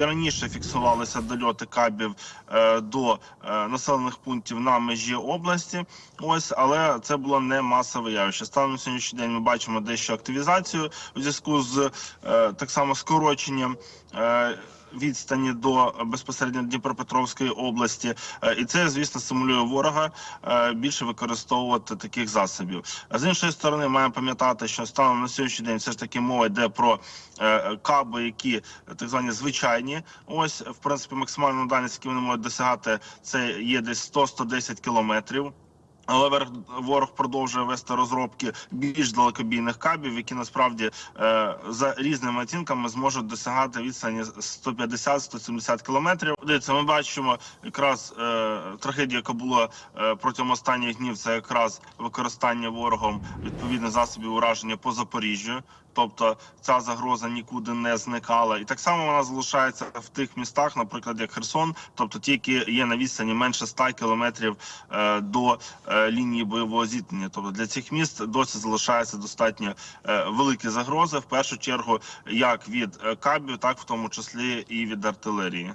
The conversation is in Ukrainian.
Раніше фіксувалися дольоти кабів е, до е, населених пунктів на межі області. Ось, але це було не масове явище. Станом на сьогоднішній день ми бачимо дещо активізацію у зв'язку з е, так само скороченням. Е, Відстані до е, безпосередньо Дніпропетровської області, Е, і це звісно стимулює ворога е, більше використовувати таких засобів. З іншої сторони, маємо пам'ятати, що станом на сьогоднішній день все ж таки мова йде про каби, які так звані звичайні. Ось в принципі максимальна дальність, яку вони можуть досягати, це є десь 100-110 кілометрів. Але ворог- продовжує вести розробки більш далекобійних кабів, які насправді е, за різними оцінками зможуть досягати відстані 150-170 кілометрів. Дивіться, ми бачимо якраз е, трагедія, яка була е, протягом останніх днів. Це якраз використання ворогом відповідних засобів ураження по Запоріжжю. Тобто ця загроза нікуди не зникала, і так само вона залишається в тих містах, наприклад, як Херсон, тобто ті, які є на відстані менше 100 кілометрів е, до е, лінії бойового зіткнення. Тобто для цих міст досі залишається достатньо е, великі загрози, в першу чергу, як від кабів, так в тому числі і від артилерії.